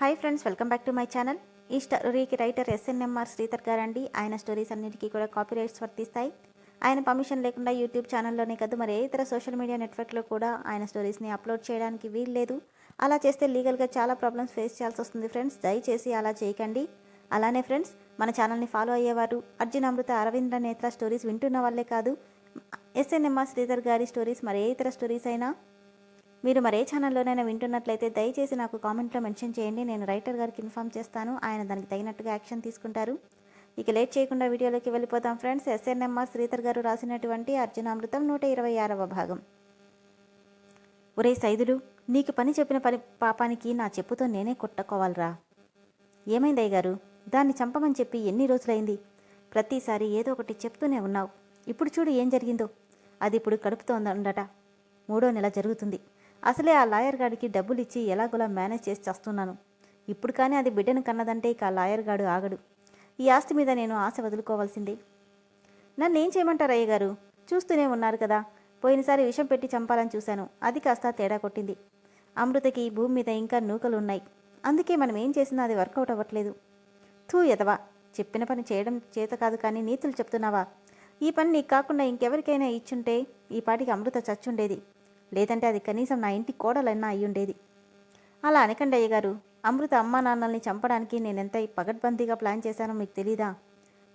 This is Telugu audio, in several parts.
Hi friends welcome back to my channel ఈ స్టోరీకి రైటర్ ఎస్ఎన్ఎంఆర్ శ్రీధర్ గారండి. ఆయన స్టోరీస్ అన్నిటికీ కూడా కాపీ రైట్స్ వర్తిస్తాయి. ఆయన పర్మిషన్ లేకుండా యూట్యూబ్ ఛానల్లోనే కాదు మరి ఏ ఇతర సోషల్ మీడియా నెట్వర్క్లో కూడా ఆయన స్టోరీస్ని అప్లోడ్ చేయడానికి వీలు లేదు. అలా చేస్తే లీగల్గా చాలా ప్రాబ్లమ్స్ ఫేస్ చేయాల్సి వస్తుంది ఫ్రెండ్స్ దయచేసి అలా చేయకండి. అలానే ఫ్రెండ్స్ మన ఛానల్ని ఫాలో అయ్యేవారు అర్జున్ అమృత అరవింద్ర నేత్ర స్టోరీస్ వింటున్న వాళ్ళే కాదు. ఎస్ఎన్ఎంఆర్ శ్రీధర్ గారి స్టోరీస్ మరి ఏ ఇతర స్టోరీస్ అయినా మీరు మరే ఛానల్లోనైనా వింటున్నట్లయితే దయచేసి నాకు కామెంట్లో మెన్షన్ చేయండి. నేను రైటర్ గారికి ఇన్ఫామ్ చేస్తాను. ఆయన దానికి తగినట్టుగా యాక్షన్ తీసుకుంటారు. ఇక లేట్ చేయకుండా వీడియోలోకి వెళ్ళిపోతాం ఫ్రెండ్స్. ఎస్ఎన్ఎంఆర్ శ్రీధర్ గారు రాసినటువంటి అర్జునామృతం నూట ఇరవై ఆరవ భాగం. ఒరే సైదులు నీకు పని చెప్పిన పని పాపానికి నా చెప్పుతో నేనే కొట్టుకోవాలిరా. ఏమైంది అయ్యగారు? దాన్ని చంపమని చెప్పి ఎన్ని రోజులైంది? ప్రతిసారి ఏదో ఒకటి చెప్తూనే ఉన్నావు. ఇప్పుడు చూడు ఏం జరిగిందో. అది ఇప్పుడు కడుపుతోందట మూడో నెల జరుగుతుంది. అసలే ఆ లాయర్ గాడికి డబ్బులు ఇచ్చి ఎలాగోలా మేనేజ్ చేసి చేస్తున్నాను. ఇప్పుడు కానీ అది బిడ్డను కన్నదంటే ఇక ఆ లాయర్ గాడు ఆగడు. ఈ ఆస్తి మీద నేను ఆశ వదులుకోవాల్సిందే. నన్ను ఏం చేయమంటారు అయ్య గారు? చూస్తూనే ఉన్నారు కదా. పోయినసారి విషం పెట్టి చంపాలని చూశాను. అది కాస్త తేడా కొట్టింది. అమృతకి ఈ భూమి మీద ఇంకా నూకలు ఉన్నాయి అందుకే మనం ఏం చేసినా అది వర్కౌట్ అవ్వట్లేదు. థూ ఎదవా చెప్పిన పని చేయడం చేత కాదు కానీ నీతులు చెప్తున్నావా? ఈ పని నీకు కాకుండా ఇంకెవరికైనా ఇచ్చుంటే ఈ పాటికి అమృత చచ్చుండేది. లేదంటే అది కనీసం నా ఇంటి కోడలైనా అయ్యుండేది అలా అనకండి అయ్యగారు. అమృత అమ్మా నాన్నల్ని చంపడానికి నేనెంత పగడ్బందీగా ప్లాన్ చేశానో మీకు తెలీదా?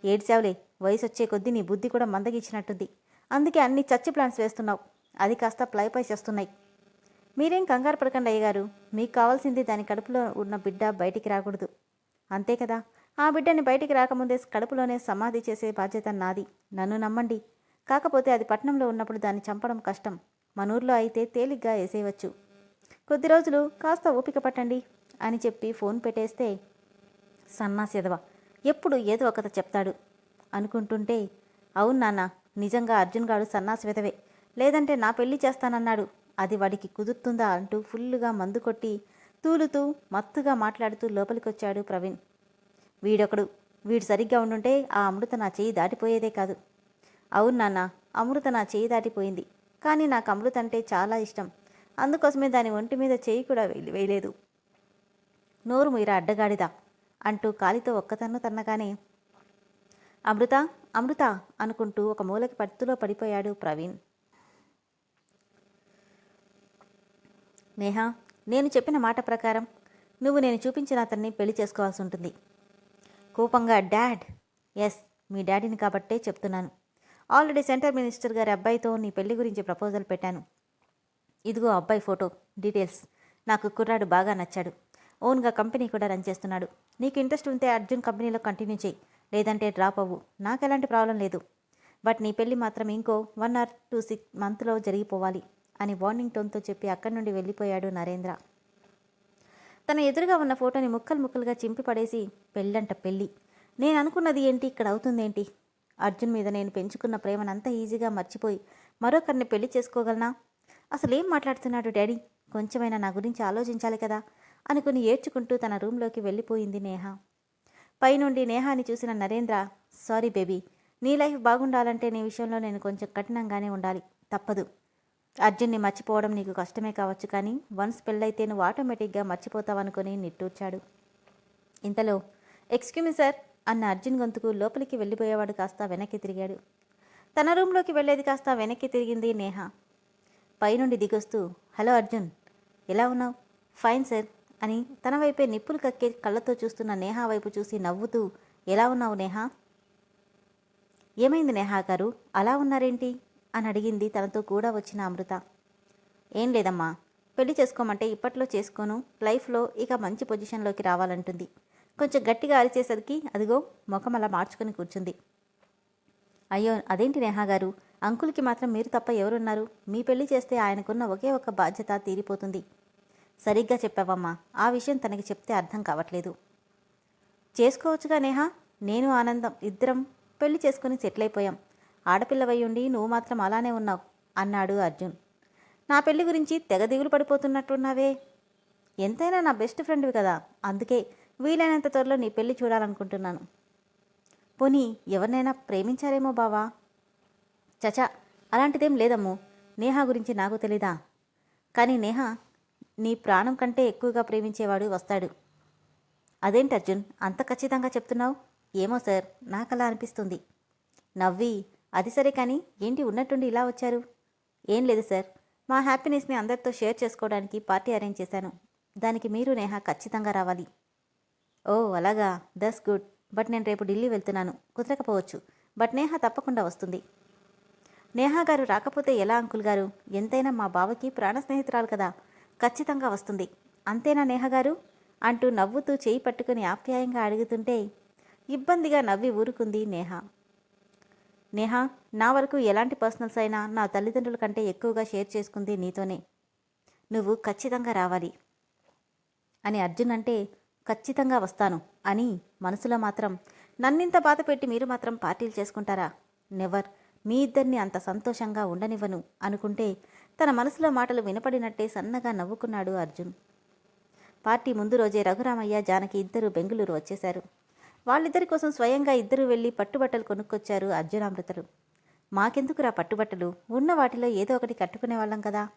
ఏడ్చావులే. వయసు వచ్చే కొద్దీ నీ బుద్ధి కూడా మందగిచ్చినట్టుంది అందుకే అన్ని చచ్చి ప్లాన్స్ వేస్తున్నావు. అది కాస్త ప్లైపై చేస్తున్నాయి మీరేం కంగారు పడకండి అయ్యగారు. మీకు కావాల్సింది దాని కడుపులో ఉన్న బిడ్డ బయటికి రాకూడదు. అంతే కదా. ఆ బిడ్డని బయటికి రాకముందే కడుపులోనే సమాధి చేసే బాధ్యత నాది. నన్ను నమ్మండి. కాకపోతే అది పట్నంలో ఉన్నప్పుడు దాన్ని చంపడం కష్టం. మనూర్లో అయితే తేలిగ్గా వేసేయవచ్చు కొద్ది రోజులు కాస్త ఓపిక పట్టండి అని చెప్పి ఫోన్ పెట్టేస్తే సన్నాసిదవ ఎప్పుడు ఏదో ఒకత చెప్తాడు అనుకుంటుంటే అవును నాన్న నిజంగా అర్జున్ గాడు సన్నాసి విధవే లేదంటే నా పెళ్ళి చేస్తానన్నాడు. అది వాడికి కుదురుతుందా? అంటూ ఫుల్లుగా మందు కొట్టి తూలుతూ మత్తుగా మాట్లాడుతూ లోపలికొచ్చాడు ప్రవీణ్. వీడొకడు వీడు సరిగ్గా ఉండుంటే ఆ అమృత నా చేయి దాటిపోయేదే కాదు. అవును నాన్న అమృత నా చేయి దాటిపోయింది. కానీ నాకు అమృత అంటే చాలా ఇష్టం. అందుకోసమే దాని ఒంటి మీద చేయి కూడా వేయలేదు. నోరు మీర అడ్డగాడిదా? అంటూ కాలితో ఒక్కతన్ను తన్నగానే అమృత అమృత అనుకుంటూ ఒక మూలకి పత్తులో పడిపోయాడు ప్రవీణ్. నేహా నేను చెప్పిన మాట ప్రకారం నువ్వు నేను చూపించిన అతన్ని పెళ్ళి చేసుకోవాల్సి ఉంటుంది. కోపంగా డాడ్! ఎస్ మీ డాడీని కాబట్టే చెప్తున్నాను. ఆల్రెడీ సెంటర్ మినిస్టర్ గారి అబ్బాయితో నీ పెళ్ళి గురించి ప్రపోజల్ పెట్టాను. ఇదిగో అబ్బాయి ఫోటో డీటెయిల్స్. నాకు కుర్రాడు బాగా నచ్చాడు. ఓన్గా కంపెనీ కూడా రన్ చేస్తున్నాడు. నీకు ఇంట్రెస్ట్ ఉంటే అర్జున్ కంపెనీలో కంటిన్యూ చేయి. లేదంటే డ్రాప్ అవ్వు. నాకు ఎలాంటి ప్రాబ్లం లేదు. బట్ నీ పెళ్ళి మాత్రం ఇంకో వన్ ఆర్ టూ సిక్స్ మంత్లో జరిగిపోవాలి అని వార్నింగ్ టోన్తో చెప్పి అక్కడి నుండి వెళ్ళిపోయాడు నరేంద్ర. తన ఎదురుగా ఉన్న ఫోటోని ముక్కలు ముక్కలుగా చింపి పడేసి పెళ్ళంట పెళ్ళి. నేను అనుకున్నది ఏంటి? ఇక్కడ అవుతుందేంటి? అర్జున్ మీద నేను పెంచుకున్న ప్రేమనంతా ఈజీగా మర్చిపోయి మరొకరిని పెళ్ళి చేసుకోగలనా? అసలు ఏం మాట్లాడుతున్నాడు డాడీ? కొంచెమైనా నా గురించి ఆలోచించాలి కదా? అనుకుని ఏడ్చుకుంటూ తన రూంలోకి వెళ్ళిపోయింది నేహ. పైనుండి నేహాని చూసిన నరేంద్ర సారీ బేబీ నీ లైఫ్ బాగుండాలంటే నీ విషయంలో నేను కొంచెం కఠినంగానే ఉండాలి. తప్పదు. అర్జున్ని మర్చిపోవడం నీకు కష్టమే కావచ్చు కానీ వన్స్ పెళ్ళైతే నువ్వు ఆటోమేటిక్గా మర్చిపోతావనుకుని నిట్టూర్చాడు. ఇంతలో ఎక్స్క్యూమి సార్ అన్న అర్జున్ గొంతుకు లోపలికి వెళ్ళిపోయేవాడు కాస్త వెనక్కి తిరిగాడు. తన రూంలోకి వెళ్ళేది కాస్త వెనక్కి తిరిగింది నేహ. పైనుండి దిగొస్తూ హలో అర్జున్ ఎలా ఉన్నావు? ఫైన్ సార్ అని తన వైపే నిప్పులు కక్కే కళ్ళతో చూస్తున్న నేహా వైపు చూసి నవ్వుతూ ఎలా ఉన్నావు నేహా? ఏమైంది నేహా గారు? అలా ఉన్నారేంటి? అని అడిగింది తనతో కూడా వచ్చిన అమృత. ఏం లేదమ్మా పెళ్ళి చేసుకోమంటే ఇప్పట్లో చేసుకోను లైఫ్లో ఇక మంచి పొజిషన్లోకి రావాలంటుంది. కొంచెం గట్టిగా అరిచేసరికి అదిగో ముఖం అలా మార్చుకొని కూర్చుంది. అయ్యో అదేంటి నేహా గారు? అంకుల్కి మాత్రం మీరు తప్ప ఎవరున్నారు? మీ పెళ్ళి చేస్తే ఆయనకున్న ఒకే ఒక బాధ్యత తీరిపోతుంది. సరిగ్గా చెప్పావమ్మా. ఆ విషయం తనకి చెప్తే అర్థం కావట్లేదు. చేసుకోవచ్చుగా నేహా? నేను ఆనందం ఇద్దరం పెళ్ళి చేసుకుని సెటిల్ అయిపోయాం ఆడపిల్లవై ఉండి నువ్వు మాత్రం అలానే ఉన్నావు అన్నాడు అర్జున్. నా పెళ్ళి గురించి తెగ దిగులు పడిపోతున్నట్టున్నావే. ఎంతైనా నా బెస్ట్ ఫ్రెండ్వి కదా. అందుకే వీలైనంత త్వరలో నీ పెళ్ళి చూడాలనుకుంటున్నాను. పోనీ ఎవరినైనా ప్రేమించారేమో బావా? చచా అలాంటిదేం లేదమ్ము. నేహా గురించి నాకు తెలీదా? కానీ నేహ నీ ప్రాణం కంటే ఎక్కువగా ప్రేమించేవాడు వస్తాడు. అదేంటి అర్జున్ అంత ఖచ్చితంగా చెప్తున్నావు? ఏమో సార్ నాకలా అనిపిస్తుంది. నవ్వి అది సరే కానీ ఏంటి ఉన్నట్టుండి ఇలా వచ్చారు? ఏం లేదు సార్. మా హ్యాపీనెస్ని అందరితో షేర్ చేసుకోవడానికి పార్టీ అరేంజ్ చేశాను. దానికి మీరు నేహ ఖచ్చితంగా రావాలి. ఓ అలాగా. దస్ గుడ్. బట్ నేను రేపు ఢిల్లీ వెళ్తున్నాను. కుదరకపోవచ్చు. బట్ నేహ తప్పకుండా వస్తుంది. నేహా గారు రాకపోతే ఎలా అంకుల్ గారు? ఎంతైనా మా బావకి ప్రాణ స్నేహితురాలు కదా. ఖచ్చితంగా వస్తుంది. అంతేనా నేహ గారు? అంటూ నవ్వుతూ చేయి పట్టుకుని ఆప్యాయంగా అడుగుతుంటే ఇబ్బందిగా నవ్వి ఊరుకుంది నేహ. నేహ నా వరకు ఎలాంటి పర్సనల్స్ అయినా నా తల్లిదండ్రుల కంటే ఎక్కువగా షేర్ చేసుకుంది నీతోనే. నువ్వు ఖచ్చితంగా రావాలి. అని అర్జున్ అంటే ఖచ్చితంగా వస్తాను అని మనసులో మాత్రం నన్నింత బాధ పెట్టి మీరు మాత్రం పార్టీలు చేసుకుంటారా? నెవర్. మీ ఇద్దరిని అంత సంతోషంగా ఉండనివ్వను అనుకుంటే తన మనసులో మాటలు వినపడినట్టే సన్నగా నవ్వుకున్నాడు అర్జున్. పార్టీ ముందు రోజే రఘురామయ్య జానకి ఇద్దరు బెంగళూరు వచ్చేశారు. వాళ్ళిద్దరి కోసం స్వయంగా ఇద్దరు వెళ్ళి పట్టుబట్టలు కొనుక్కొచ్చారు అర్జునామృతలు. మాకెందుకురా పట్టుబట్టలు? ఉన్న వాటిలో ఏదో ఒకటి కట్టుకునే వాళ్ళం కదా.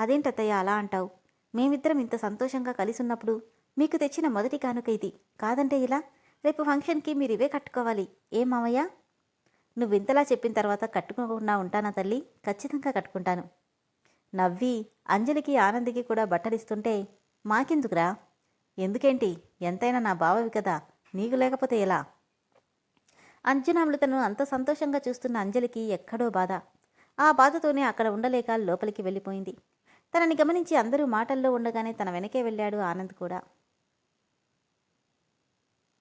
అదేంటత్తయ్య అలా అంటావు? మేమిద్దరం ఇంత సంతోషంగా కలిసి ఉన్నప్పుడు మీకు తెచ్చిన మొదటి కానుక ఇది. కాదంటే ఇలా? రేపు ఫంక్షన్కి మీరు ఇవే కట్టుకోవాలి. ఏ మామయ్య? నువ్వు ఇంతలా చెప్పిన తర్వాత కట్టుకోకుండా ఉంటానా తల్లి? ఖచ్చితంగా కట్టుకుంటాను. నవ్వి అంజలికి ఆనందికి కూడా బట్టలిస్తుంటే మాకెందుకురా? ఎందుకేంటి? ఎంతైనా నా బావవి కదా. నీకు లేకపోతే ఎలా? అంజనామృతను అంత సంతోషంగా చూస్తున్న అంజలికి ఎక్కడో బాధ. ఆ బాధతోనే అక్కడ ఉండలేక లోపలికి వెళ్ళిపోయింది. తనని గమనించి అందరూ మాటల్లో ఉండగానే తన వెనకే వెళ్ళాడు ఆనంద్ కూడా.